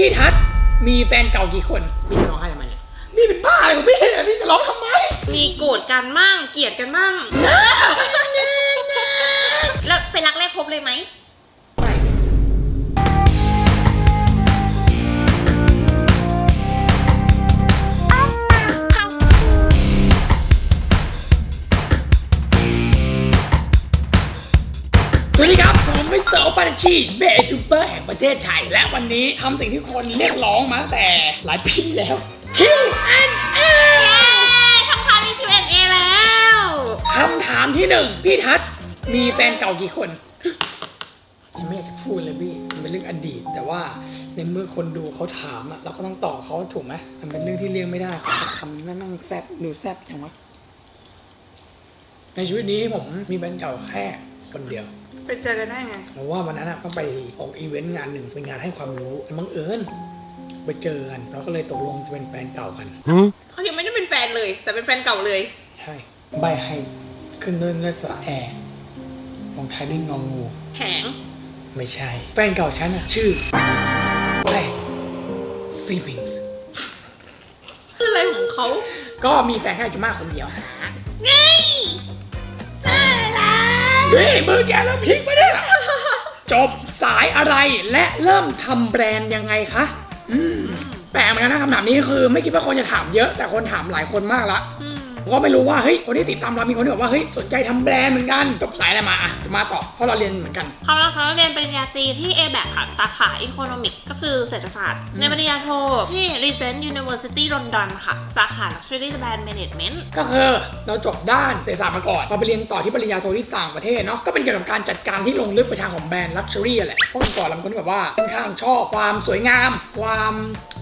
พี่ทัศน์มีแฟนเก่ากี่คนพี่จะร้องไห้ทำไมเนี่ยนี่เป็นบ้าอะไรของพี่เนี่ยพี่จะร้องทำไมมีโกรธกันมั่งเกลียดกันมั่งแล้วไปรักแรกพบเลยไหมไม่ มมิสเตอร์โอปาร์ชีเบจูเปอร์แห่งประเทศไทย และวันนี้ทำสิ่งที่คนเรียกร้องมาตั้งแต่หลายปีแล้ว Q&A ทำพาร์ท Q&A แล้วคำถามที่หนึ่งพี่ทัศน์มีแฟนเก่ากี่คนยังไม่อยากจะพูดเลยพี่มันเป็นเรื่องอดีต แต่ว่าในเมื่อคนดูเขาถามอะเราก็ต้องตอบเขาถูกไหมมันเป็นเรื่องที่เลี่ยงไม่ได้ขอสักคำแม่งแซบดูแซบอย่างวะในชีวิตนี้ผมมีแฟนเก่าแค่คนเดียว ไปเจอกันได้ไงเพราะว่าวันนั้นอะต้องไปออกอีเวนต์งานหนึ่งเป็นงานให้ความรู้แต่บังเอิญไปเจอกันเราก็เลยตกลงจะเป็นแฟนเก่ากัน เขายังไม่ได้เป็นแฟนเลย แต่เป็นแฟนเก่าเลย ใช่ใบให้ขึ้นด้วยด้วยสระแอร์ลงท้ายด้วยงองู แหง ไม่ใช่ แฟนเก่าฉันอะชื่อแป้งซีบิงส์คืออะไรของเขา ก็มีแฟนแค่จุมาคนเดียวหาไงน่ารั กเฮ้ยมือแกแล้วพลิกไปเนี่ยจบสายอะไรและเริ่มทำแบรนด์ยังไงคะอืมแปลกเหมือนกันนะคำถามนี้คือ ไม่คิดว่าคนจะถามเยอะ แต่คนถามหลายคนมากละ อืม ผมก็ไม่รู้ว่าเฮ้ยคนที่ติดตามเรามีคนที่บอกว่าเฮ้ยสนใจทำแบรนด์เหมือนกันจบสายอะไรมาอะจะมาต่อเพราะเราเรียนเหมือนกันเขานะคะเรียนปริญญาตรีที่ a b a c ค่ะ สาขา Economics ก็คือเศรษฐศาสตร์ ในปริญญาโทที่ Regent University London ค่ะ สาขา Luxury Brand Management ก็คือเราจบด้านเศรษฐศาสตร์มาก่อนพอไปเรียนต่อที่ปริญญาโทที่ต่างประเทศเนาะก็เป็นเกี่ยวกับการจัดการที่ลงลึกไปทางของแบรนด์ลักชัวรี่แหละเพราะก่อนเราเป็นคนที่แบบว่าค่อนข้างชอบความสวยงาม ความ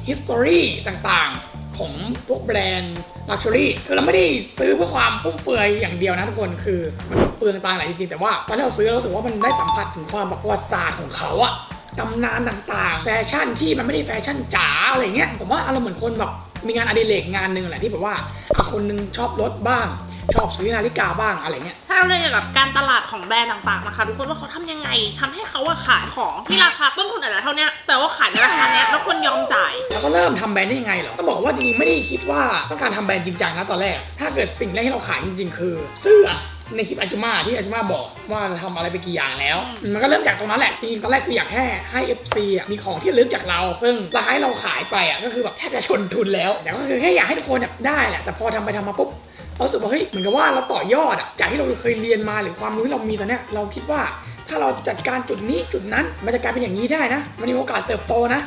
history ต่างๆ ของพวกแบรนด์ลักชัวรี่คือเราไม่ได้ซื้อเพื่อความฟุ่มเฟือยอย่างเดียวนะทุกคนคือมันเปลืองตังค์หลายจริงๆแต่ว่าตอนที่เราซื้อเราสึกว่ามันได้สัมผัสถึงความแบบประวัติศาสตร์ของเขาอะตำนานต่างๆ แฟชั่นที่มันไม่ได้แฟชั่นจ๋าอะไรเงี้ยผมว่าอารมณ์เหมือนคนแบบมีงานอดิเรกงานหนึ่งแหละที่แบบว่าคนหนึงชอบรถบ้าง ชอบซื้อนาฬิกาบ้างอะไรเงี้ย ถ้าเราเรียนเกี่ยวกับการตลาดของแบรนด์ต่างๆนะคะทุกคนว่าเขาทำยังไงทำให้เขาอะขายของที่ราคาต้นทุนอาจจะเท่าเนี้ยแต่ว่าขายในราคาเนี้ยแล้วคนยอมจ่าย แล้วก็เริ่มทำแบรนด์ได้ยังไงเหรอต้องบอกว่าจริงๆไม่ได้คิดว่าต้องการทำแบรนด์จริงจังนะตอนแรก ถ้าเกิดสิ่งแรกที่เราขายจริงๆ คือเสื้อในคลิปอาจุมาที่อาจุมาบอกว่าจะทำอะไรไปกี่อย่างแล้ว มันก็เริ่มจากตรงนั้นแหละจริงๆตอนแรกคืออยากแค่ให้ FC อะมีของที่ระลึกจากเรา ซึ่งราคาให้เราขายไปอะก็คือแบบแทบจะชนทุนแล้วแต่ก็คือแค่อยากให้ทุกคนแบบได้แหละแต่พอทำไปทำมาปุ๊บ เราสึกว่าเฮ้ยเหมือนกับว่าเราต่อยอดอะจากที่เราเคยเรียนมาหรือความรู้ที่เรามีตอนเนี้ยเราคิดว่าถ้าเราจัดการจุดนี้จุดนั้นมันจะกลายเป็นอย่างนี้ได้นะ มันมีโอกาสเติบโตนะ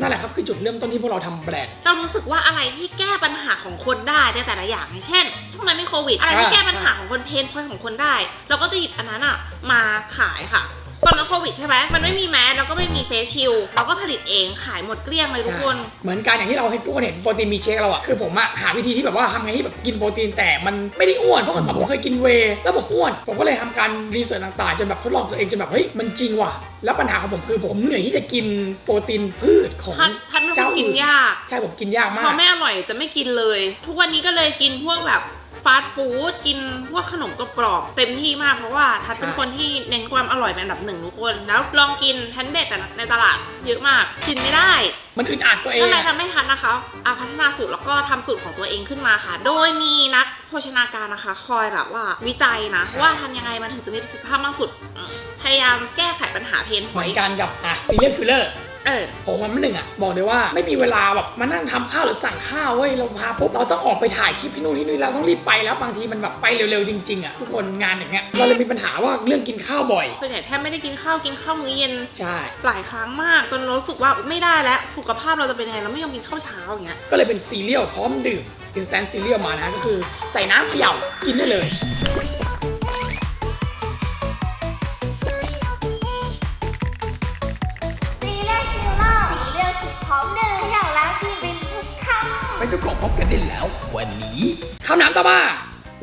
นั่นแหละครับคือจุดเริ่มต้นที่พวกเราทำแบรนด์เรารู้สึกว่าอะไรที่แก้ปัญหาของคนได้ในแต่ละอย่างเช่นช่วงนั้นมีโควิดอะไรที่แก้ปัญหาของคนเพนพอยของคนได้ เราก็จะหยิบอันนั้นอะมาขายค่ะ ตอนนั้นโควิดใช่ไหมมันไม่มีแมสแล้วก็ไม่มีเฟซชิลเราก็ผลิตเองขายหมดเกลี้ยงเลยทุกคน เหมือนกันอย่างที่เราให้ทุกคนเห็นโปรตีนมีเชคเราอะคือผมอะหาวิธีที่แบบว่าทำไงที่แบบกินโปรตีนแต่มันไม่ได้อ้วนเพราะก่อนผมเคยกินเวย์แล้วผมอ้วนผมก็เลยทำการรีเสิร์ชต่างๆจนแบบทดลองตัวเองจนแบบเฮ้ยมันจริงว่ะแล้วปัญหาของผมคือผมเหนื่อยที่จะกินโปรตีนพืชของพันพันเป็นคนกินยากใช่ผมกินยากมาพอกไม่อร่อยจะไม่กินเลย ทุกวันนี้ก็เลยกินพวกแบบฟาสต์ฟู้ดกินพวกขนมกรอบๆเต็มที่มากเพราะว่าทัดเป็นคนที่เน้นความอร่อยเป็นอันดับหนึ่งทุกคน แล้วลองกินแพนเบดแต่ในตลาดเยอะมากกินไม่ได้ มันอึดอัดตัวเองก็เลยอะทำให้ทัดนะคะอะพัฒนาสูตรแล้วก็ทำสูตรของตัวเองขึ้นมาค่ะ โดยมีนักโภชนาการนะคะ คอยแบบว่าวิจัยนะว่าทำยังไงมันถึงจะมีประสิทธิภาพมากสุดอืมพยายามแก้ไขปัญหาเพนพเหมืออยนต์กันกับอะซีเรียลคิลเลอร์ เออผมวันหนึ่งอะบอกเลยว่าไม่มีเวลาแบบมานั่งทำข้าวหรือสั่งข้าวเว้ยเราพาปุ๊บเราต้องออกไปถ่ายคลิปที่นู่นที่นี่เราต้องรีบไปแล้วบางทีมันแบบไปเร็วๆจริงๆอะทุกคนงานอย่างเงี้ยเราเลยมีปัญหาว่าเรื่องกินข้าวบ่อยส่วนใหญ่แทบไม่ได้กินข้าวกินข้าวมื้อเย็นใช่หลายครั้งมากจนรู้สึกว่าไม่ได้แล้วสุขภาพเราจะเป็นยังไงเราไม่ยอมกินข้าวเช้าอย่างเงี้ยก็เลยเป็นซีเรียลพร้อมดื่ม instant ซีเรียลมานะก็คือใส่น้ำเขย่ากินได้เลยำไปจะกบพบกันได้แล้ว วันนี้คำถามต่อมา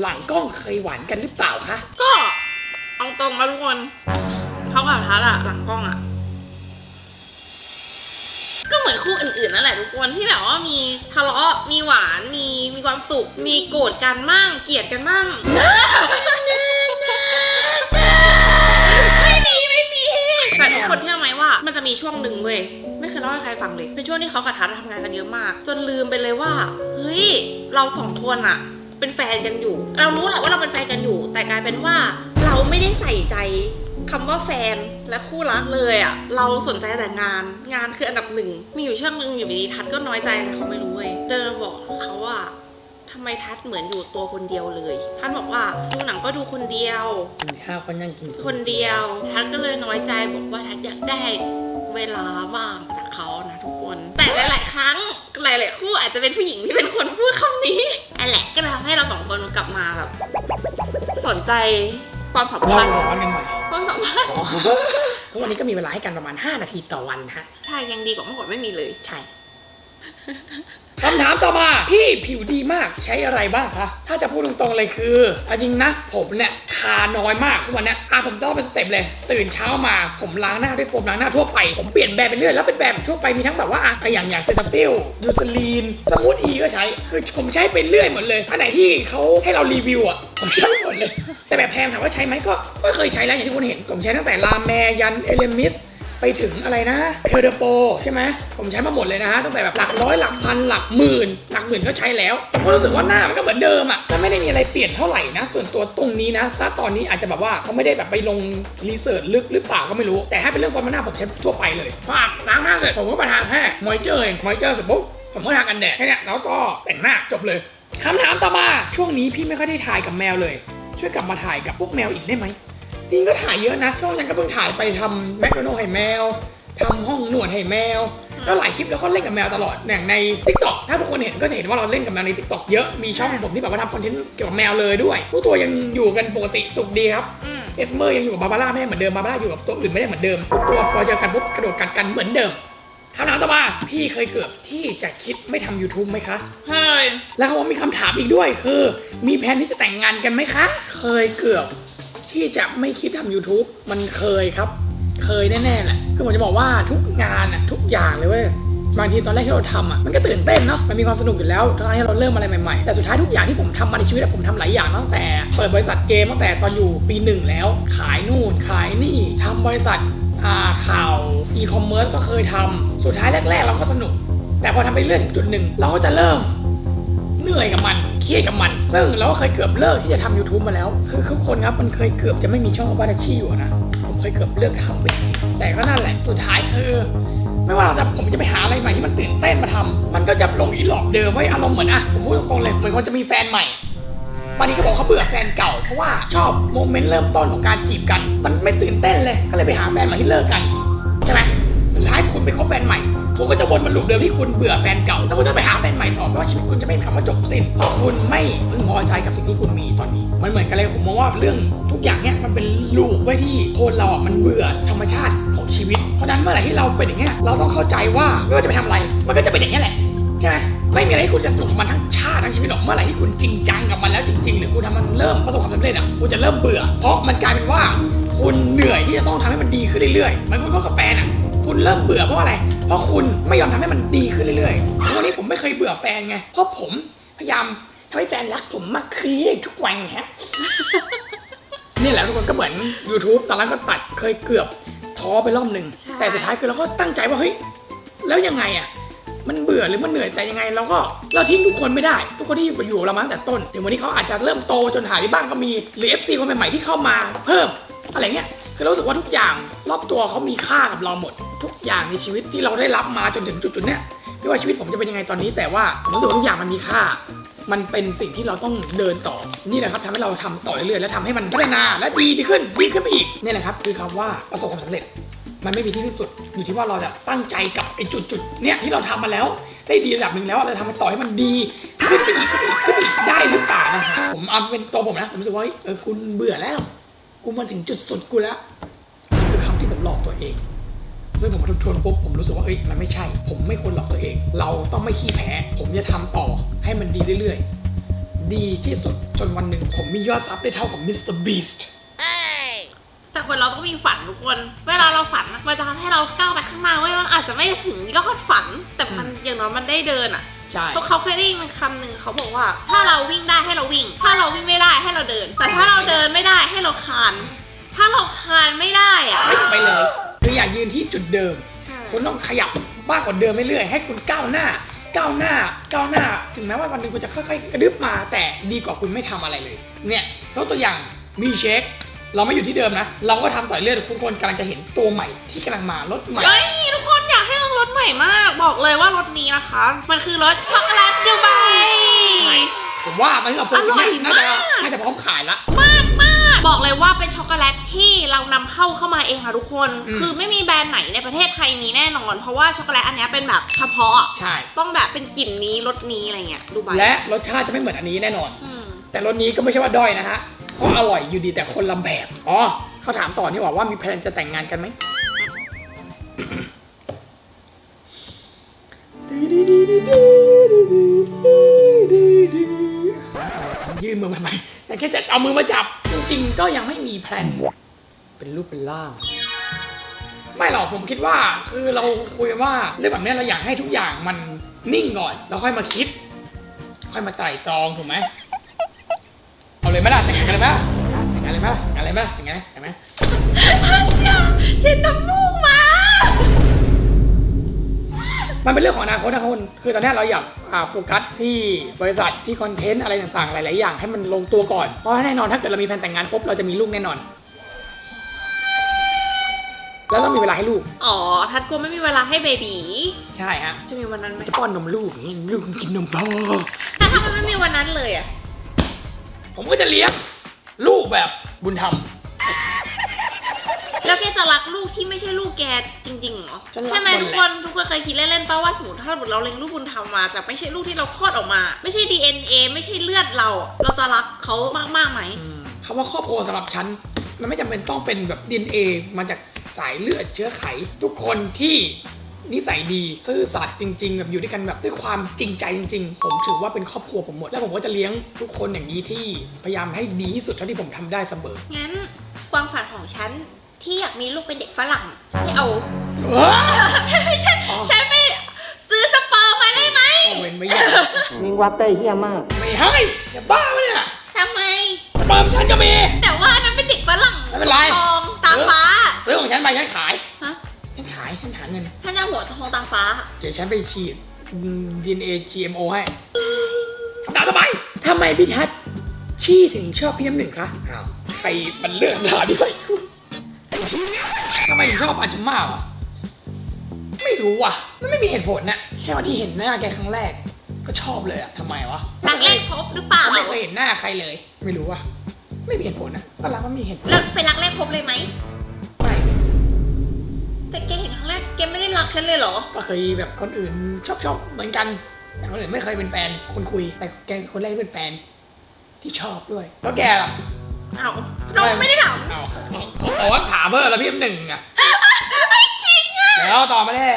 หลังกล้องเคยหวานกันหรือเปล่าคะก็เอาตรงมาทุกคนเขากับทัศน์อะหลังกล้องอะก็เหมือนคู่อื่นๆนั่นแหละทุกคนที่แบบว่ามีทะเลาะมีหวานมีมีความสุข มีโกรธกันมั่งเกลียดกันมั่งไม่มีไม่มีแต่ทุกคนเชื่อไหมว่า มันจะมีช่วงหนึ่งเว้ย เคยเคยเล่าให้ใครฟังเลย เป็นช่วงที่เขากับทัศน์ทำงานกันเยอะมาก จนลืมไปเลยว่า เฮ้ย เราสองคนอะเป็นแฟนกันอยู่ เรารู้แหละว่าเราเป็นแฟนกันอยู่ แต่กลายเป็นว่าเราไม่ได้ใส่ใจคำว่าแฟนและคู่รักเลยอะเราสนใจแต่งานงานคืออันดับหนึ่ง มีอยู่ช่วงหนึ่งอยู่ดีๆทัศน์ก็น้อยใจอะไรเขาไม่รู้เว้ยเดินมาบอกเขาว่าทำไมทัศน์เหมือนอยู่ตัวคนเดียวเลยทัศน์บอกว่าดูหนังก็ดูคนเดียว กินข้าวก็นั่งกินคนเดียว ทัศน์ก็เลยน้อยใจบอกว่าทัศน์อยากได้ เวลาว่างจากเขานะทุกคน แต่หลาย ๆ ครั้งหลาย ๆ คู่อาจจะเป็นผู้หญิงที่เป็นคนพูดคำนี้อันแหละก็เลยทำให้เราสองคนกลับมาแบบสนใจความสัมเราพันธ์ร้อนกันใหม่ความสัมพันธ์อ๋อทุกวันนี้ก็มีเวลาให้กันประมาณ 5 นาทีต่อวันนะฮะ ใช่ยังดีกว่าเมื่อก่อนไม่มีเลย ใช่ คำถามต่อมาพี่ผิวดีมากใช้อะไรบ้างคะถ้าจะพูดตรงๆเลยคือเอาจริงนะ ผมเนี่ยทาน้อยมากทุกวันเนี้ยอะผมต้องเป็นสเต็ปเลย ตื่นเช้ามาผมล้างหน้าด้วยโฟมล้างหน้าทั่วไป ผมเปลี่ยนแบรนด์ไปเรื่อยแล้วเป็นแบรนด์ทั่วไปมีทั้งแบบว่าอะอย่างอย่างเซตาฟิลยูซลีนสมูทอีก็ใช้คือผมใช้ไปเรื่อยหมดเลยอันไหนที่เขาให้เรารีวิวอะผมใช้หมดเลย แต่แบบแพงถามว่าใช้ไหมก็ก็เคยใช้แล้วอย่างที่คุณเห็นผมใช้ตั้งแต่ลาแมยันเอเลมิส ไปถึงอะไรนะเคอร์โปใช่ไหมผมใช้มาหมดเลยนะฮะตั้งแต่แบบหลักร้อยหลักพันหลักหมื่นหลักหมื่นก็ใช้แล้วผมก็รู้สึกว่าหน้ามันก็เหมือนเดิมอะมันไม่ได้มีอะไรเปลี่ยนเท่าไหร่นะ ส่วนตัวตรงนี้นะถ้าตอนนี้อาจจะแบบว่าเขาไม่ได้แบบไปลงรีเสิร์ชลึกหรือเปล่าก็ไม่รู้ แต่ถ้าเป็นเรื่องฟอร์มหน้าผมใช้ทั่วไปเลยพออาบล้างหน้าเสร็จผมก็มาทาแค่มอยเจอร์เองมอยเจอร์เสร็จปุ๊บผมก็ทากันแดดแค่นี้แล้วก็แต่งหน้าจบเลยคำถามต่อมาช่วงนี้พี่ไม่ค่อยได้ถ่ายกับแมวเลย ช่วยกลับมาถ่ายกับพวกแมวอีกได้ไหม จริงก็ถ่ายเยอะนะช่วงนั้นก็เพิ่งถ่ายไปทำแมคโดนัลให้แมวทำห้องนวดให้แมวก็หลายคลิปแล้วก็เล่นกับแมวตลอดอย่างใน t ิ k t o k ถ้าทุกคนเห็นก็จะเห็นว่าเราเล่นกับแมวใน t ิ k t o k เยอะมีช่องผมที่แบบว่าทำคอนเทนต์เกี่ยวกับแมวเลยด้วยทุกตัวยังอยู่กันปกติสุขดีครับอืมเอสเมอร์ยังอยู่กับบาบาร่าไม่ได้เหมือนเดิมบาบาร่าอยู่กับตัวอื่นไม่ได้เหมือนเดิมทุกตัวพอเจอกันปุ๊บกระโดดกัดกันเหมือนเดิมคำถามต่อมาพี่เคยเกือบที่จะคิดไม่ทำ YouTube ไหมคะเฮ้ยแล้วเขาบอกมีคำถามอีกด้วยคือ มีแผนที่จะแต่งงานกันไหมคะ เคยเกือบ ที่จะไม่คิดทำ YouTube มันเคยครับ เคยแน่ๆแหละคือผมจะบอกว่าทุกงานอะทุกอย่างเลยเว้ยบางทีตอนแรกที่เราทำอะมันก็ตื่นเต้นเนาะมันมีความสนุกอยู่แล้วตอนที่เราเริ่มอะไรใหม่ๆแต่สุดท้ายทุกอย่างที่ผมทำมาในชีวิตผมทำหลายอย่างตั้งแต่เปิดบริษัทเกมตั้งแต่ตอนอยู่ปีหนึ่งแล้ว ขายนู่นขายนี่ทำบริษัทอ่าข่าวอีคอมเมิร์ซก็เคยทำสุดท้ายแรก ๆ เราก็สนุก แต่พอทำไปเรื่อยถึงจุดหนึ่งเราก็จะเริ่ม เหนื่อยกับมันเครียดกับมัน ซึ่งเราก็เคยเกือบเลิกที่จะทำ YouTube มาแล้ว คือทุกคนครับมันเคยเกือบจะไม่มีช่องบัตชีอยู่นะผมเคยเกือบเลิกทำไปจริงๆแต่ก็นั่นแหละสุดท้ายคือไม่ว่าเราจะผมจะไปหาอะไรใหม่ที่มันตื่นเต้นมาทำมันก็จะลงอีหลอกเดิมไว้ยอารมณ์เหมือนอะผมพูดตรงๆเลยเหมือนคนจะมีแฟนใหม่บางทีก็บอกเขาเบื่อแฟนเก่าเพราะว่าชอบโมเมนต์เริ่มต้นของการจีบกัน มันไม่ตื่นเต้นเลยก็เลยไปหาแฟนใหม่ที่เลิกกันใช่ไหมสุดท้ายคุณไปคบแฟนใหม่ คุณก็จะวนมาลูปเดิมที่คุณเบื่อแฟนเก่าแล้วคุณจะไปหาแฟนใหม่ต่อเพราะว่าชีวิตคุณจะไม่มีคำว่าจบสิ้นเพราะคุณไม่พึงพอใจกับสิ่งที่คุณมีตอนนี้ มันเหมือนกันเลยผมมองว่าเรื่องทุกอย่างเนี้ยมันเป็นลูปไว้ที่คนเราอะมันเบื่อธรรมชาติของชีวิต เพราะนั้นเมื่อไหร่ที่เราเป็นอย่างเงี้ยเราต้องเข้าใจว่าไม่ว่าจะไปทำอะไร มันก็จะเป็นอย่างเงี้ยแหละใช่ไหมไม่มีอะไรที่คุณจะสนุกกับมันทั้งชาติทั้งชีวิตหรอกเมื่อไหร่ที่คุณจริงจังกับมันแล้วจริงๆ หรือคุณทำมันเริ่มประสบความสำเร็จอะคุณจะเริ่มเบื่อ เพราะมันกลายเป็นว่า คุณเหนื่อยที่จะต้องทำให้มันดีขึ้นเรื่อยๆมันก็กับแฟน่ะ คุณเริ่มเบื่อเพราะอะไร เพราะคุณไม่ยอมทำให้มันดีขึ้นเรื่อยๆทุกวันนี้ผมไม่เคยเบื่อแฟนไง เพราะผมพยายามทำให้แฟนรักผมมากขึ้นทุกวันฮะนี่แหละทุกคนก็เหมือน YouTube ตอนแรกก็ตัดเคยเกือบท้อไปรอบหนึ่งใช่แต่สุดท้ายคือเราก็ตั้งใจว่าเฮ้ยแล้วยังไงอะ มันเบื่อหรือมันเหนื่อยแต่ยังไงเราก็เราทิ้งทุกคนไม่ได้ ทุกคนที่อยู่เรามาตั้งแต่ต้นถึงวันนี้เขาอาจจะเริ่มโตจนหายไปบ้างก็มี หรือ FC คนใหม่ๆที่เข้ามาเพิ่มอะไรเงี้ยคือเรารู้สึกว่าทุกอย่างรอบตัวเขามีค่ากับเราหมด ทุกอย่างในชีวิตที่เราได้รับมาจนถึงจุดๆเนี้ยไม่ว่าชีวิตผมจะเป็นยังไงตอนนี้ แต่ว่าผมรู้สึกว่าทุกอย่างมันมีค่า มันเป็นสิ่งที่เราต้องเดินต่อ นี่แหละครับทำให้เราทำต่อเรื่อยๆและทำให้มันพัฒนาและดีดีขึ้นดีขึ้นไปอีกนี่แหละครับคือคำว่าประสบความสำเร็จ มันไม่มีที่สิ้นสุด อยู่ที่ว่าเราจะตั้งใจกับไอ้จุดๆเนี่ยที่เราทำมาแล้ว ได้ดีระดับหนึ่งแล้วเราทำมันต่อให้มันดีขึ้นไปอีกขึ้นไปอีกขึ้นไปอีกได้หรือเปล่านะครับผมเอาเป็นตัวผมนะผมรู้สึกว่าเออคุณเบื่อแล้ว กูมาถึงจุดสุดกูแล้วนี่คือคำที่ผมหลอกตัวเองซึ่งผมมาทบทวนปุ๊บผมรู้สึกว่าเอ้ยมันไม่ใช่ ผมไม่ควรหลอกตัวเอง เราต้องไม่ขี้แพ้ ผมจะทำต่อให้มันดีเรื่อยๆ ดีที่สุดจนวันหนึ่งผมมียอดซับได้เท่ากับมิสเตอร์บีสต์ แต่คนเราต้องมีฝันทุกคน เวลาเราฝันอะมันจะทำให้เราก้าวไปข้างหน้าเว้ยมันอาจจะไม่ถึงยอดฝัน แต่มันอย่างน้อยมันได้เดินอะใช่เพราะเขาเคยได้ยินมันคำหนึ่งเขาบอกว่า ถ้าเราวิ่งได้ให้เราวิ่ง ถ้าเราวิ่งไม่ได้ให้เราเดิน แต่ถ้าเราเดินไม่ได้ให้เราคานถ้าเราคานไม่ได้อะไม่ไปเลยคืออย่ายืนที่จุดเดิมใช่คุณต้องขยับมากกว่าเดิมเรื่อยๆให้คุณก้าวหน้าก้าวหน้าก้าวหน้า ถึงแม้ว่าวันหนึงคุณจะค่อยๆกระดึบมา แต่ดีกว่าคุณไม่ทำอะไรเลย เนี่ยยกตัวอย่างมีเช็ค เราไม่อยู่ที่เดิมนะ เราก็ทำต่อเรื่อยๆทุกคนกำลังจะเห็นตัวใหม่ที่กำลังมารถใหม่ เฮ้ยทุกคนอยากให้ลองรถใหม่มาก บอกเลยว่ารถนี้นะคะ มันคือรถช็อกโกแลตดูไบ ผมว่าตอนที่เราพูดอร่อยน่าจะมาก น่าจะพร้อมขายละ มากมากบอกเลยว่าเป็นช็อกโกแลตที่เรานำเข้าเข้ามาเองค่ะทุกคน อืม คือไม่มีแบรนด์ไหนในประเทศไทยมีแน่นอน เพราะว่าช็อกโกแลตอันเนี้ยเป็นแบบเฉพาะ ใช่ ต้องแบบเป็นกลิ่นนี้รสนี้อะไรเงี้ยดูไบและรสชาติจะไม่เหมือนอันนี้แน่นอน อืมแต่รสนี้ก็ไม่ใช่ว่าด้อยนะฮะ ก็อร่อยอยู่ดีแต่คนละแบบอ๋อเขาถามต่อนี่หว่าว่ามีแพลนจะแต่งงานกันไหมยื่นมือมาทำไมแต่แค่จะเอามือมาจับ จริงๆ ก็ยังไม่มีแพลน เป็นรูปเป็นร่างไม่หรอกผมคิดว่าคือเราคุยกันว่าเรื่องแบบเนี้ยเราอยากให้ทุกอย่างมันนิ่งก่อน แล้วค่อยมาคิด ค่อยมาไตร่ตรองถูกไหม เอาเลยไหมล่ะแต่งงานกันเลยไหมล่ะแต่งงานเลยไหมล่ะแต่งงานเลยไหมล่ะแต่งงานแต่งไหมเช็ดน้ำมูกมา มันเป็นเรื่องของอนาคตนะคุณคือตอนนี้เราอยากอ่าโฟกัสที่บริษัทที่คอนเทนต์อะไรต่างๆ หลายๆอย่างให้มันลงตัวก่อนเพราะแน่นอนถ้าเกิดเรามีแผนแต่งงานปุ๊บเราจะมีลูกแน่นอน แล้วต้องมีเวลาให้ลูก อ๋อ ทัดกลัวไม่มีเวลาให้เบบีใช่ฮะจะมีวันนั้นไหมจะป้อนนมลูกอย่างนี้ลูกกินนมพ่อถ้าทำไมไม่มีวันนั้นเลยอะ ผมก็จะเลี้ยงลูกแบบบุญธรรม แล้วแกจะรักลูกที่ไม่ใช่ลูกแกจริงๆเหรอฉันรักใช่ไหมหมดทุกแหละคนทุกคนเคยคิดเล่นๆป่าว่าสมมติถ้าสมมติเราเลี้ยงลูกบุญธรรมมาแต่ไม่ใช่ลูกที่เราคลอดออกมา ไม่ใช่ DNA ไม่ใช่เลือดเราเราจะรักเขามากๆไหมอืมคำว่าครอบครัวสำหรับฉัน มันไม่จำเป็นต้องเป็นแบบดีเอมาจากสายเลือดเชื้อไข ทุกคนที่ นิสัยดีซื่อสัตย์จริงๆแบบอยู่ด้วยกันแบบด้วยความจริงใจจริง ๆ ผมถือว่าเป็นครอบครัวผมหมด แล้วผมก็จะเลี้ยงทุกคนอย่างนี้ที่พยายามให้ดีที่สุดเท่าที่ผมทำได้เสมองั้นความฝันของฉันที่อยากมีลูกเป็นเด็กฝรั่งที่เอาเออไม่ใช่อ๋อฉันไม่ซื้อสเปิร์มมาได้ไหมก็เว้นไว้อย่างมิงวัดได้เฮี้ยมาก ไม่ให้อย่าบ้าปะเนี่ยทำไมสเปิร์มฉันก็มีแต่ว่าอันนั้นเป็นเด็กฝรั่งไม่เป็นไร ทองตาฟ้าซื้อของฉันไปฉันขายฮะ ฉันขายฉันหาเงินท่านจะหัวทองตาฟ้า เดี๋ยวฉันไปฉีด DNA GMO ให้คำถามต่อไปทำไมพี่ทัศน์ชี่ถึงชอบพี่น้ำหนึ่งคะอ้าวใครมันเลือกด่าดิไปทำไมถึงชอบอาจุม่าวะไม่รู้ว่ะมันไม่มีเหตุผลน่ะแค่วันที่เห็นหน้าแกครั้งแรก ก็ชอบเลยอะทำไมวะรักแรกพบหรือเปล่าไม่เคยเห็นหน้าใครเลย ไม่รู้ว่ะไม่มีเหตุผลนะก็รักมันมีเหตุผลแล้วเป็นรักแรกพบเลยไหมไม่ แต่แกเห็นครั้งแรกแกไม่ได้รักฉันเลยเหรอ ก็เคยแบบคนอื่นชอบชอบเหมือนกัน แต่คนอื่นไม่เคยเป็นแฟนคนคุย แต่แกคนแรกที่เป็นแฟนที่ชอบด้วยแล้วแกล่ะเอาเราไม่ได้ถามเอาเขาบอกว่าถามเพิ่มแล้วพี่หนึ่งอะไม่จริงอะเดี๋ยวต่อมาได้เอ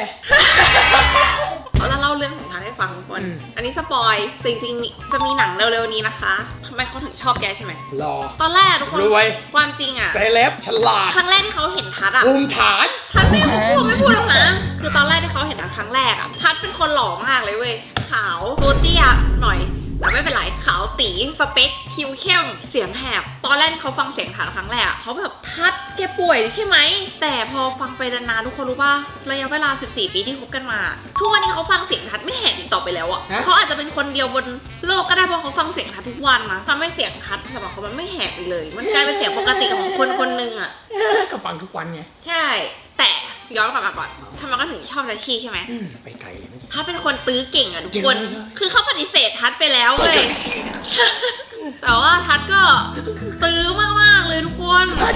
าแล้วเล่าเรื่องของทัศน์ให้ฟังก่อนอืม อันนี้สปอยจริงๆ จะมีหนังเร็วๆนี้นะคะทำไมเขาถึงชอบแกใช่ไหมรอตอนแรกทุกคนรวย ความจริงอะเซเลบฉลาดครั้งแรกที่เขาเห็นทัศน์อะภูมิฐาน ทัศน์ไม่พูดไม่พูดหรอกนะ คือตอนแรกที่เขาเห็นทัศน์ครั้งแรกอะทัศน์เป็นคนหล่อมากเลยเว้ย ขาวตัวเตี้ยหน่อย แต่ไม่เป็นไรขาวตีสเปคคิ้วเข้มเสียงแหบ ตอนแรกที่เขาฟังเสียงทัศน์ครั้งแรกอะเขาแบบทัศน์แกป่วยใช่ไหม แต่พอฟังไปนานๆทุกคนรู้ป่ะระยะเวลา 14 ปีที่คบกันมา ทุกวันนี้เขาฟังเสียงทัศน์ไม่แหบอีกต่อไปแล้วอะฮะเขาอาจจะเป็นคนเดียวบนโลกก็ได้เพราะเขาฟังเสียงทัศน์ทุกวันนะทำให้เสียงทัศน์สำหรับเขามันไม่แหบอีกเลย มันกลายเป็นเสียงปกติของคนคนหนึ่งอะก็ฟังทุกวันไงใช่ แต่ย้อนกลับมาก่อนทำไมก็ถึงชอบทัชชี่ใช่ไหมอืมไปไกลเลยไม่ทัศน์เป็นคนตื้อเก่งอะทุกคน จริงเหรอ คือเขาปฏิเสธทัศน์ไปแล้วเลย แต่ว่าทัศน์ก็ตื้อมากๆเลยทุกคน ทัศ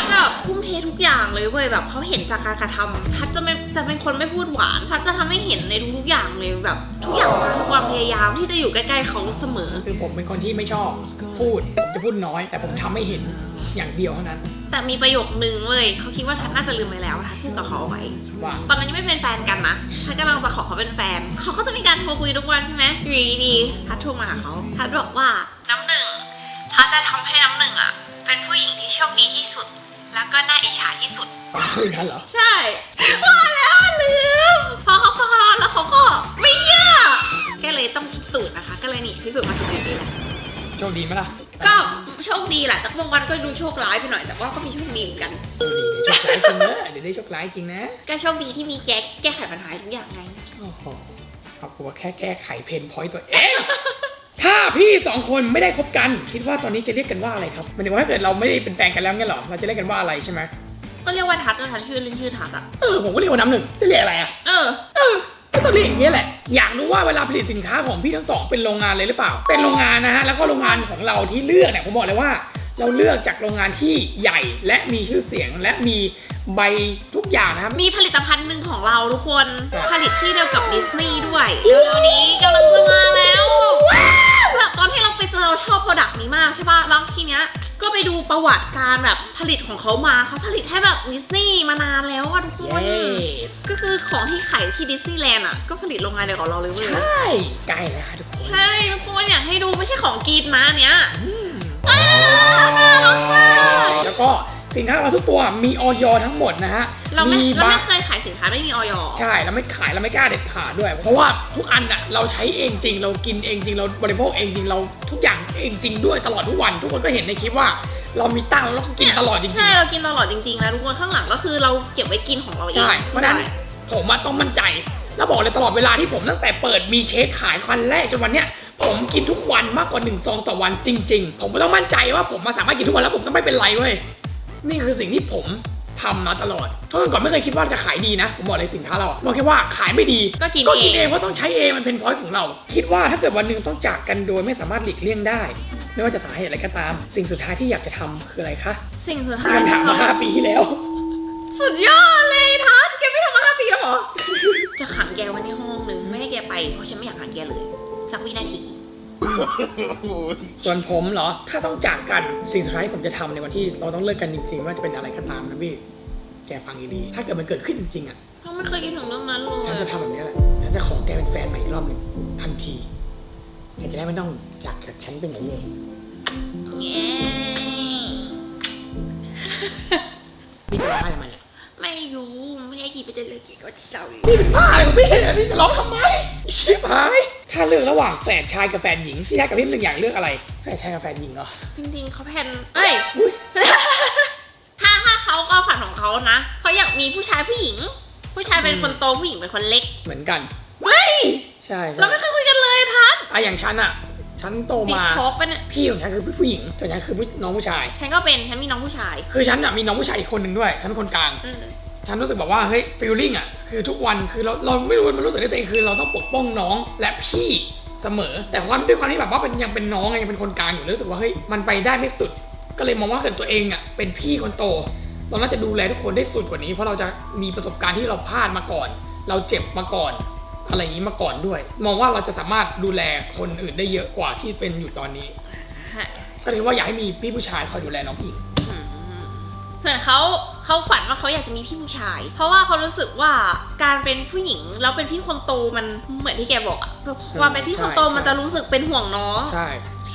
น์แบบทุ่มเททุกอย่างเลยเว้ยแบบเขาเห็นจากการกระทำทัศน์จะไม่จะเป็นคนไม่พูดหวานทัศน์จะทำให้เห็นในทุกๆอย่างเลยแบบ ทุกอย่างมาด้วยความพยายามที่จะอยู่ใกล้ๆเขาเสมอ คือผมเป็นคนที่ไม่ชอบ พูดผมจะพูดน้อย แต่ผมทำให้เห็นอย่างเดียวเท่านั้นแต่มีประโยคนึงเว้ยเขาคิดว่าทัศน์น่าจะลืมไปแล้วทัศน์พูดกับเขาเอาไว้ ว่า ตอนนั้นยังไม่เป็นแฟนกันนะทัศน์กำลังจะขอเขาเป็นแฟน เขาก็จะมีการโทรคุยทุกวันใช่ไหมอยู่ดีๆทัศน์โทรมาหาเขาทัศน์บอกว่าน้ำหนึ่งทัศน์จะทำให้น้ำหนึ่ง ที่โชคดีที่สุด แล้วก็น่าอิจฉาที่สุดคือกันเหรอ ใช่ว่าแล้วลืม พอเขาฟังแล้วเขาก็ไม่เชื่อก็เลยต้องพิสูจน์นะคะ ก็เลยนี่พิสูจน์มาถึงจุดนี้แหละ โชคดีไหมล่ะก็โชคดีแหละแต่บางวันก็ดูโชคร้ายไปหน่อย แต่ว่าก็มีโชคดีเหมือนกันเออเดี๋ยวได้โชคร้ายจริงนะเดี๋ยวได้โชคร้ายจริงนะ ก็โชคดีที่มีแก้แก้ไขปัญหาทุกอย่างไง โอ้โหครับผมว่าแค่แก้ไขเพนพอยต์ตัวเอง ถ้าพี่สองคนไม่ได้คบกัน คิดว่าตอนนี้จะเรียกกันว่าอะไรครับหมายถึงว่าถ้าเกิดเราไม่ได้เป็นแฟนกันแล้วเนี่ยหรอเราจะเรียกกันว่าอะไรใช่ไหมก็เรียกว่าทัดนะทัดชื่อเล่นชื่อทัดอะเออผมก็เรียกว่าน้ำหนึ่งจะเรียกอะไรอะเออเออก็ต้องเรียกอย่างนี้ยแหละ อยากรู้ว่าเวลาผลิตสินค้าของพี่ทั้งสองเป็นโรงงานเลยหรือเปล่า เป็นโรงงานนะฮะแล้วก็โรงงานของเราที่เลือกเนี่ยผมบอกเลยว่า เราเลือกจากโรงงานที่ใหญ่และมีชื่อเสียงและมีใบทุกอย่างนะครับ มีผลิตภัณฑ์หนึ่งของเราทุกคนครับผลิตที่เดียวกับดิสนีย์ด้วยเร็วๆนี้กำลังจะมา ไปเจอเราชอบโปรดักต์นี้มากใช่ป่ะแล้วทีเนี้ยก็ไปดูประวัติการแบบผลิตของเขามาเขาผลิตให้แบบดิสนีย์มานานแล้วอะทุกคน yes ก็คือของที่ขายที่ดิสนีย์แลนด์อะก็ผลิตโรงงานเดียวกับเราเลยเว้ยใช่ใกล้แล้วทุกคนใช่ทุกคนอยากให้ดูไม่ใช่ของกินนะอันเนี้ยอืมน่ารักมาก แล้วก็ สินค้าของเราทุกตัวมีออยทั้งหมดนะฮะเราไม่มีเราบาไม่ร์เคยขายสินค้าไม่มีออยใช่เราไม่ขายเราไม่กล้าเด็ดขาดด้วย เพราะว่าทุกอันอะเราใช้เองจริง เรากินเองจริงเราบริโภคเองจริงเราทุกอย่างเองจริงด้วยตลอดทุกวัน ทุกคนก็เห็นในคลิปว่า เรามีตั้งแล้วเราก็กินตลอดจริงใช่เรากินตลอดจริงๆแล้วทุกคนข้างหลังก็คือเราเก็บไว้กินของเราๆเองใช่เพราะฉะนั้นผมอะต้องมั่นใจแล้วบอกเลยตลอดเวลาที่ผมตั้งแต่เปิดมีเชคขายคันแรกจนวันเนี้ยผมกินทุกวันมากกว่า1ซองต่อวันจริง ๆ ผมก็ต้องมั่นใจว่าผมมาสามารถกินทุกวันแล้วผมก็ไม่เป็นไรเว้ย นี่คือสิ่งที่ผมทำมาตลอดเพราะเมื่อก่อนไม่เคยคิดว่าจะขายดีนะ ผมบอกเลยสินค้าเราอะบอกแค่ว่าขายไม่ดีก็กินก็เอกินงเองเพราะต้องใช้เองมันเป็นพอยต์ของเรา คิดว่าถ้าเกิดวันหนึ่งต้องจากกันโดยไม่สามารถหลีกเลี่ยงได้ ไม่ว่าจะสาเหตุอะไรก็ตาม สิ่งสุดท้ายที่อยากจะทำคืออะไรคะสิ่งสุดมีท้ายคำถามมาห้าปีที่แล้ว สุดยอดเลยทัศน์แกไม่ทำมาห้าปีแล้วเหรอ จะขังแกไว้ในห้องนึงไม่ให้แกไปเพราะฉันไม่อยากขังแกเลย สักวินาที ส่วนผมเหรอ ถ้าต้องจากกันสิ่งสุดท้ายที่ผมจะทำในวันที่เราต้องเลิกกันจริงๆ ว่าจะเป็นอะไรก็ตามนะพี่แกฟังดีๆถ้าเกิดมันเกิดขึ้นจริงๆอะก็ไม่เคยคิดถึงเรื่องนั้นเลยฉันจะทำแบบนี้แหละฉันจะขอแกเป็นแฟนใหม่อีกรอบหนึ่งทันทีแกจะได้ไม่ต้องจากกับฉันไปไหนเลยเย้ พี่จะร้องไห้ทำไมเนี่ย ไม่รู้ ไม่ได้คิดไปเจอเลยกี่ก็เจ้าอยู่พี่เป็นบ้าอะไรของพี่เนี่ยพี่จะร้องทำไมชิบหาย ถ้าเลือกระหว่างแฝดชายกับแฝดหญิงพี่แท็กกับพี่หนึ่งอย่างเลือกอะไรแฝดชายกับแฝดหญิงเหรอจริงๆเขาแพลนเอ้ยถ้าถ้าเขาก็ฝันของเขานะเขาอยากมีผู้ชายผู้หญิง ผู้ชายเป็นคนโตผู้หญิงเป็นคนเล็กเหมือนกันเฮ้ยใช่ใช่เราไม่เคยคุยกันเลยทัศน์อะอย่างฉันอะฉันโตบิ๊กมาทอกปะเนี่ยพี่ของฉันคือผู้หญิงส่วนฉันคือผู้น้องผู้ชาย ฉันก็เป็นฉันมีน้องผู้ชาย คือฉันอะมีน้องผู้ชายอีกคนหนึ่งด้วยฉันเป็นคนกลาง อืม ฉันรู้สึกแบบว่าเฮ้ยฟีลลิ่งอะคือทุกวันคือเราเราไม่รู้มันรู้สึกได้ตัวเองคือเราต้องปกป้องน้องและพี่เสมอ แต่ความด้วยความที่แบบว่าเป็นยังเป็นน้องไงยังเป็นคนกลางอยู่รู้สึกว่าเฮ้ยมันไปได้ไม่สุด ก็เลยมองว่าเกิดตัวเองอะเป็นพี่คนโต เราน่าจะดูแลทุกคนได้สุดกว่านี้ เพราะเราจะมีประสบการณ์ที่เราพลาดมาก่อน เราเจ็บมาก่อน อะไรอย่างนี้มาก่อนด้วย มองว่าเราจะสามารถดูแลคนอื่นได้เยอะกว่าที่เป็นอยู่ตอนนี้ฮะก็เลยว่าอยากให้มีพี่ผู้ชายคอยดูแลน้องผู้หญิงอืม ส่วนเขาเขาฝันว่าเขาอยากจะมีพี่ผู้ชาย เพราะว่าเขารู้สึกว่าการเป็นผู้หญิงแล้วเป็นพี่คนโตมันเหมือนที่แกบอกอะความเป็นพี่คนโตใช่มันจะรู้สึกเป็นห่วงน้องใช่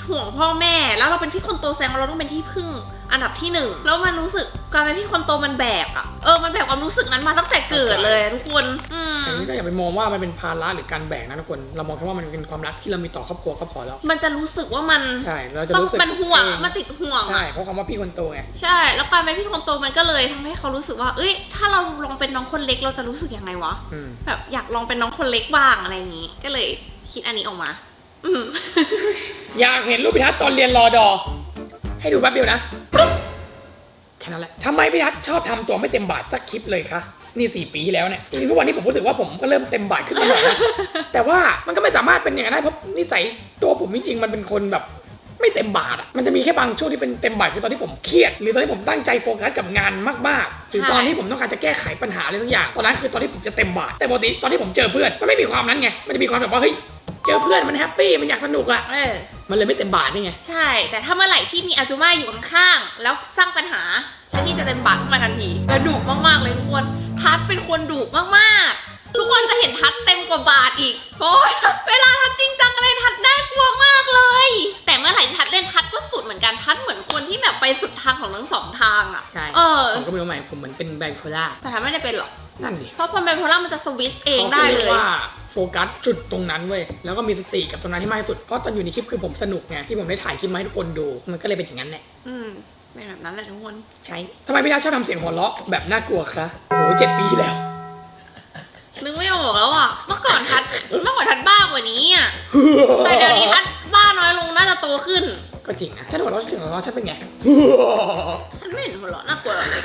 ห่วงพ่อแม่ แล้วเราเป็นพี่คนโตแสดงว่าเราต้องเป็นที่พึ่งอันดับที่หนึ่งแล้วมันรู้สึกการเป็นพี่คนโตมันแบกอะเออมันแบกความรู้สึกนั้นมาตั้งแต่เกิดเลยอะทุกคนอืมอันนี้ก็อย่าไปมองว่ามันเป็นภาระหรือการแบกนะทุกคน เรามองแค่ว่ามันเป็นความรักที่เรามีต่อครอบครัวก็พอแล้ว มันจะรู้สึกว่ามันใช่เราจะต้องรู้สึกมันห่วงเองมันติดห่วงใช่อะเพราะคำว่าพี่คนโตไงใช่ แล้วการเป็นพี่คนโตมันก็เลยทำให้เขารู้สึกว่า เอ้ย ถ้าเราลองเป็นน้องคนเล็กเราจะรู้สึกยังไงวะอืมแบบอยากลองเป็นน้องคนเล็กบ้างอะไรอย่างนี้ ก็เลยคิดอันนี้ออกมา อยากเห็นรูปพิทัศน์ตอนเรียนรอดอ ให้ดูแป๊บเดียวนะปึ๊บแค่นั้นแหละทำไมพิทัศน์ชอบทำตัวไม่เต็มบาทสักคลิปเลยคะ นี่สี่ปีแล้วเนี่ยจริงๆทุกวันนี้ผมรู้สึกว่าผมก็เริ่มเต็มบาทขึ้นมาหน่อยนะแต่ว่ามันก็ไม่สามารถเป็นอย่างนั้นได้เพราะนิสัยตัวผมจริงๆมันเป็นคนแบบ ไม่เต็มบาทอะมันจะมีแค่บางช่วงที่เป็นเต็มบาทคือตอนที่ผมเครียด หรือตอนที่ผมตั้งใจโฟกัสกับงานมากๆหรือตอนที่ผมต้องการจะแก้ไขปัญหาอะไรสักอย่างตอนนั้นคือตอนที่ผมจะเต็มบาทแต่ปกติตอนที่ผมเจอเพื่อนมันไม่มีความนั้นไงมันจะมีความแบบว่าเฮ้ยเจอเพื่อนมันแฮปปี้มันอยากสนุกอะเออ มันเลยไม่เต็มบาทนี่ไง ใช่ แต่ถ้าเมื่อไหร่ที่มีอาจูมาอยู่ข้างๆ แล้วสร้างปัญหาทัชชี่จะเต็มบาทขึ้นมาทันทีแล้วดุมากๆเลยทุกคนทัดเป็นคนดุมากๆ ทุกคนจะเห็นทัดเต็มกว่าบาทอีก เพราะว่าเวลาทัดจริงจังอะไรทัดน่ากลัวมากเลย แต่เมื่อไหร่ที่ทัดเล่นทัดก็สุดเหมือนกันทัดเหมือนคนที่แบบไปสุดทางของของทั้งสองทางอะ ใช่เออ ผมก็ไม่รู้ไหมผมเหมือนเป็นไบโพล่าแต่ถ้าไม่ได้เป็นหรอก นั่นดิเพราะพอเป็นโพล่ามันจะสวิตช์เองเขาได้รีเลยกว่าโฟกัสจุดตรงนั้นเว้ย แล้วก็มีสติกับตรงนั้นที่มากที่สุด เพราะตอนอยู่ในคลิปคือผมสนุกไงที่ผมได้ถ่ายคลิปมาให้ทุกคนดู มันก็เลยเป็นอย่างนั้นแหละ อืมเป็นแบบนั้นแหละทุกคน ใช่ทำไมพี่ดาชอบทำเสียงหัวเราะแบบน่ากลัวคะโอ้โหเจ็ดปีที่แล้ว นึกไม่ออกแล้วอะ เมื่อก่อนทัดเมื่อก่อนทัดบ้ากว่านี้อะ แต่เดี๋ยวนี้ทัดบ้าน้อยลงน่าจะโตขึ้นก็จริงนะฉันหัวเราะเสียงหัวเราะฉันเป็นไง ทัดไม่เห็นหัวเราะน่ากลัวหรอกเลย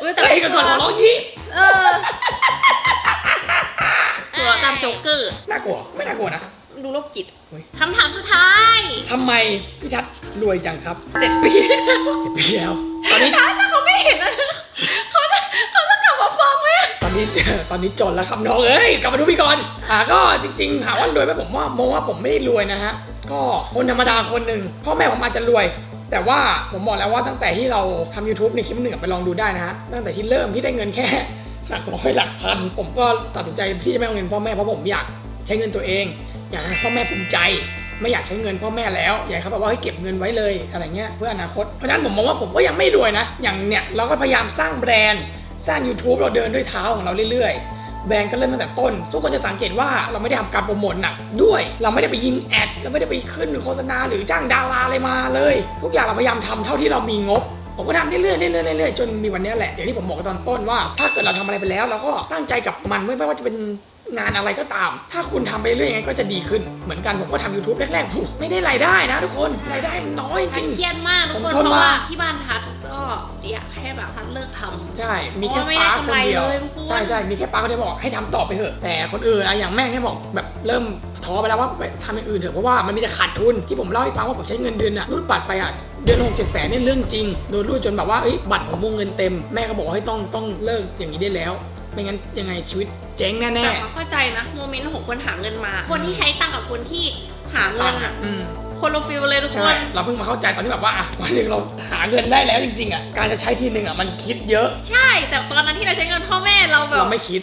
อุ๊ยแต่เฮ้ยกันก่อนหัวเราะยี่เออหัวเราะตามโจ๊กเกอร์น่ากลัว ไม่น่ากลัวนะ ดูโรคจิตเฮ้ย คำถามสุดท้าย ทำไมพี่ทัศน์รวยจังครับเจ็ดปีเจ็ดปีแล้ว ตอนนี้ ถ้าเขาไม่เห็นนะ เขาจะเขาจะกลับมาฟังไหมตอนนี้ตอนนี้จนแล้วครับน้องเอ้ยกลับมาดูพี่ก่อนอ่าก็จริงๆหาว่ารวยไหมผมว่ามองว่าผมไม่ได้รวยนะฮะก็คนธรรมดาคนหนึ่งพ่อแม่ผมอาจจะรวย แต่ว่าผมบอกแล้วว่าตั้งแต่ที่เราทำ YouTube ในคลิปหนึ่งไปลองดูได้นะฮะตั้งแต่ที่เริ่มที่ได้เงินแค่หลักร้อยหลักพัน ผมก็ตัดสินใจที่จะไม่เอาเงินพ่อแม่เพราะผมอยากใช้เงินตัวเอง อยากให้พ่อแม่ภูมิใจ ไม่อยากใช้เงินพ่อแม่แล้วอยากให้เขาแบบว่าให้เก็บเงินไว้เลยอะไรเงี้ยเพื่ออนาคตเพราะฉะนั้นผมมองว่าผมก็ยังไม่รวยนะ อย่างเนี้ยเราก็พยายามสร้างแบรนด์ สร้าง YouTube เราเดินด้วยเท้าของเราเรื่อยๆ แบรนด์ก็เริ่มตั้งแต่ต้นทุกคนจะสังเกตว่าเราไม่ได้ทำการโปรโมทหนักด้วย เราไม่ได้ไปยิงแอดเราไม่ได้ไปขึ้นโฆษณาหรือจ้างดาราอะไรมาเลย ทุกอย่างเราพยายามทำเท่าที่เรามีงบผมก็ทำเรื่อยๆเรื่อยๆเรื่อยๆจนมีวันนี้แหละอย่างที่ผมบอกตอนต้นว่า ถ้าเกิดเราทำอะไรไปแล้ว เราก็ตั้งใจกับมันไม่ว่าจะเป็น งานอะไรก็ตาม ถ้าคุณทำไปเรื่อยๆยังไงก็จะดีขึ้น เหมือนกันผมก็ทำ YouTube แรกๆไม่ได้รายได้นะทุกคน รายได้มันน้อยจทัริดงเครียดมากทุกผมคนชอบเพราะว่ามากที่บ้านทัดก็อยากให้แบบทัดเลิกทำ ใช่ มีแค่เพราะว่าไม่ได้ป้าคกำนไรเดียวเลยทุกคน ใช่ใช่มีแค่ป้าคนเดียวบอกให้ทำต่อไปเถอะ แต่คนอื่นอะอย่างแม่แค่บอกแบบเริ่มท้อไปแล้วว่าไปทำอย่างอื่นเถอะเพราะว่ามันมีแต่ขาดทุนที่ผมเล่าให้ฟังว่าผมใช้เงินเดือนอะรูดบัตรไปอะเดือนหกเจ็ดแสนนี่เรื่องจริง โดนรูดจนแบบว่าเอ้ยบัตรผมวงเงินเต็ม แม่ก็บอกว่าให้ต้องต้องเลิกอย่างนี้ได้แล้ว ไม่งั้นยังไงชีวิต เจ๊งแน่แต่เขาเข้าใจนะโมเมนต์ของคนหาเงินมา คนที่ใช้ตังค์กับคนที่หาๆเงินอะอืม คนละฟิลเลยทุกคใช่น เราเพิ่งมาเข้าใจตอนที่แบบว่าอะวันหนึ่งเราหาเงินได้แล้วจริงๆอะการจะใช้ทีนึงอะมันคิดเยอะ ใช่ แต่ตอนนั้นที่เราใช้เงินพ่อแม่เราแบบเราไม่คิด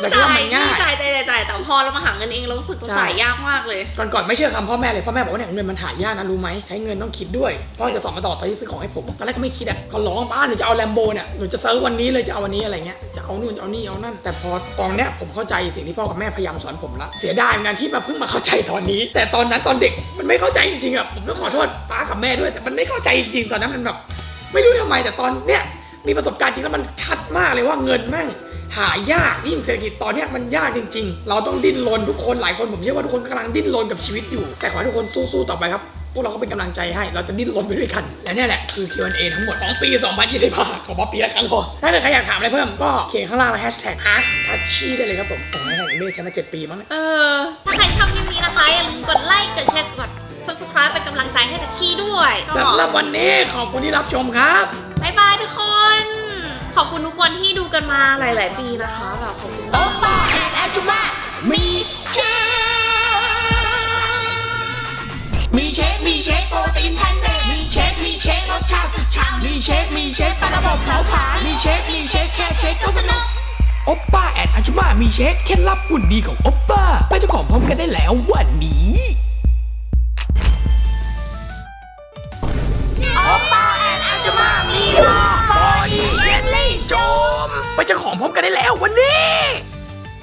เราคิดว่าจ่ายมันง่าย จ่ายจ่ายจ่ายจ่ายแต่พอเรามาหาเงินเองเรารู้สึกว่าใช่ จ่ายยากมากเลย ก่อนก่อนไม่เชื่อคำพ่อแม่เลยพ่อแม่บอกว่าเนี่ยเงินมันหายากนะรู้ไหมใช้เงินต้องคิดด้วยพ่อจะสอนมาตลอดตอนที่ซื้อของให้ผมตอนแรกก็ไม่คิดอะก็ร้องป้าหนูจะเอาแลมโบเนี่ยหนูจะซื้อวันนี้เลยจะเอาวันนี้อะไรเงี้ยจะเอานู่นจะเอานี่เอานั่น แต่พอตอนเนี้ยผมเข้าใจสิ่งที่พ่อกับแม่พยายามสอนผมละเสียดายเหมือนกันที่มาเพิ่งมาเข้าใจตอนนี้ แต่ตอนนั้นตอนเด็กมันไม่เข้าใจจจริงๆอะผมต้องขอโทษป้ากับแม่ด้วย แต่มันไม่เข้าใจจริงๆตอนนั้นมันแบบไม่รู้ทำไมแต่ตอนเนี้ยมีประสบการณ์จริงแล้วมันชัดมากเลยว่าเงินแม่งหายากยิ่งเศรษฐกิจตอนเนี้ยมันยากจริง ๆ เราต้องดิ้นรนทุกคนหลายคนผมเชื่อว่าทุกคนกำลังดิ้นรนกับชีวิตอยู่ แต่ขอให้ทุกคนสู้ๆต่อไปครับ พวกเราก็เป็นกำลังใจให้ เราจะดิ้นรนไปด้วยกัน และเนี่ยแหละคือ Q&A ทั้งหมดของปี 2025 ของบ๊อบปีละครั้งพอถ้าเกิดใครอยากถามอะไรเพิ่มก็เขียนข้างล่างแล้วแฮชแท็ก ask touchy ได้เลยครับผมผมให้แท็กเมฆใช้มา7ปีมั้งเนี่ยเออ ถ้าใครชอบคลิปนี้นะคะอย่าลืมกดไลค์ กดแชร์ กด subscribe เป็นกำลังใจให้ทัชชี่ด้วยก็สำหรับวันนี้ขอบคุณที่รับชมครับบายบายทุกคน ขอบคุณทุกคนที่ดูกันมาหลาย ๆ ปีนะคะแบบขอบคุณโอมากป้าแอนอาจุมามีเชคมีเชคมีเชคโปรตีนแพนเบกมีเชคมีเชครสชาติสุดฉ่ำมีเชคมีเชคปลาระบบเผาผลาญมีเชคมีเชคแค่เชคก็สนุกโอปป้าแอนอาจุมามีเช็คเคล็ดลับหุ่นดีของโอปป้าไปเจ้าของพร้อมกันได้แล้ววันนี้ ไปเจ้าของพร้อมกันได้แล้ววันนี้